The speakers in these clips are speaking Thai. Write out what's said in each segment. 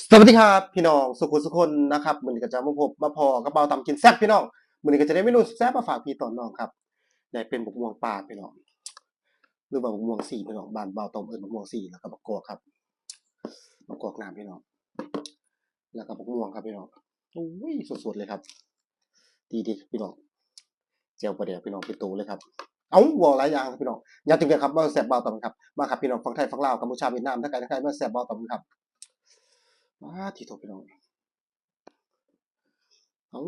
สวัสดีครับพี่น้องสุขุสุคนนะครับมือนี้ก็จะมาพบมาพอกระเป๋าตำกินแซ่บพี่น้องมือนี้ก็จะได้เมนูแซ่บมาฝากพี่ตอนน้องครับได้เป็นบกม่วงปลาพี่น้องหรือว่าบกม่วงสีพี่น้องบานเบาต้มเอิญบกม่วงสีแล้วก็บกกอกครับบกกอกน้ำพี่น้องแล้วก็บกม่วงครับพี่น้องอุ้ยสดๆเลยครับ ดีดีพี่น้องเจียวประเดี๋ยวพี่น้องเป็นตูเลยครับเอาวอหลายอย่างครับพี่น้องอย่าถึงกันครับมาแซ่บเบาตำครับมาครับพี่น้องฝั่งไทยฝั่งลาวกัมพูชาเวียดนามทั้งไกลทั้งไกลมาแซ่บเบาตำครับ ว้าที่โตพี่น้องเอา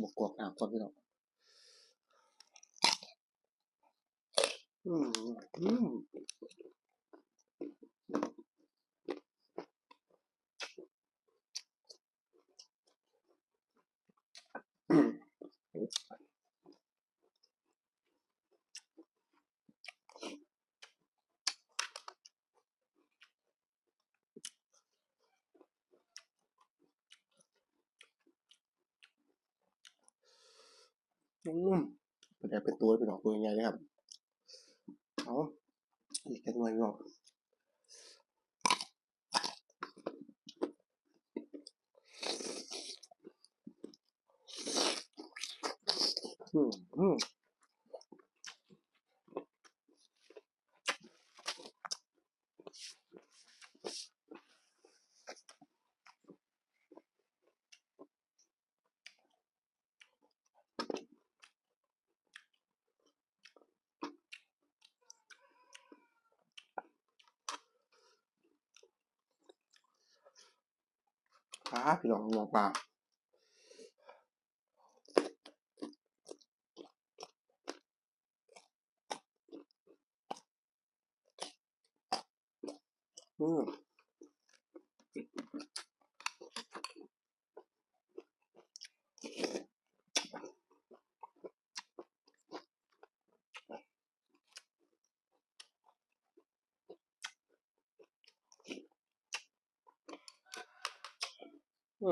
บกกวกน้ำก่อนพี่น้องอืมอืมอืม อืมเป็นแอบเป็นตัวเป็น้องตัวใหญ่ๆเลยครับเอาอีกแค่หน่อยพี่น้องอืมอืม ปลาพี่น้องมองปลาอืม อื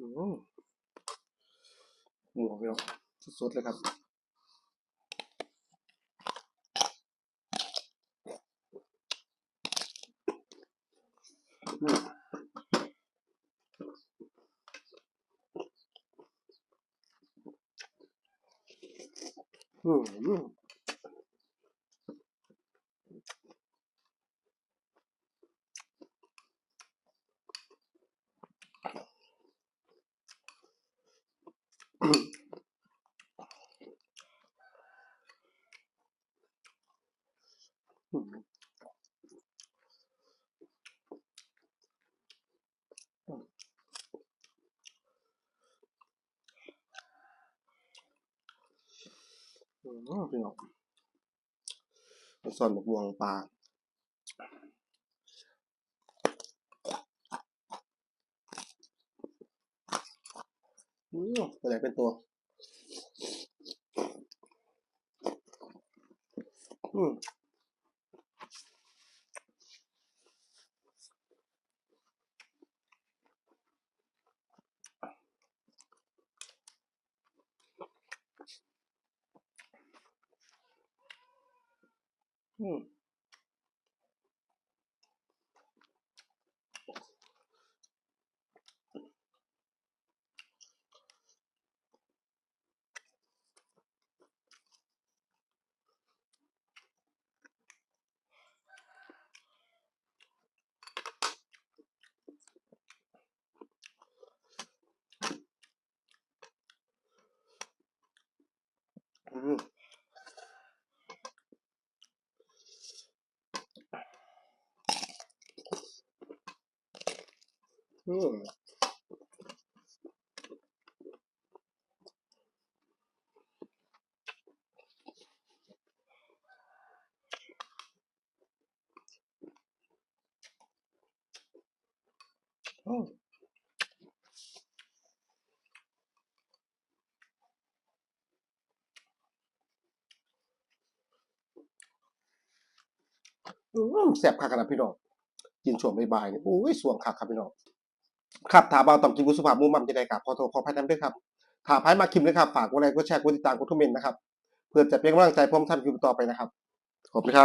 หมูพี่น้องสดๆเลยครับอืมอืมอืมอืมอืม พี่น้องมันซ่อนบกบวงปลาอืมตัวใหญ่เป็นตัว อืม อืม อืมอืมแสบคักขนาดพี่น้องกินช่วงบ่ายๆนี่โอ้ยสวงขากครับพี่น้อง ครับถามเบาต่อมกินกุสุภาพมุ่งมั่นจะได้กับขอโทษขอพายนำด้วยครับถามพายมาคิมด้วยครับ ฝากกดไลค์กดแชร์กดติดตามกดคอมเมนนะครับ เพื่อจะเป็นกำลังใจพร้อมทำคลิปต่อไปนะครับ ขอบคุณครับ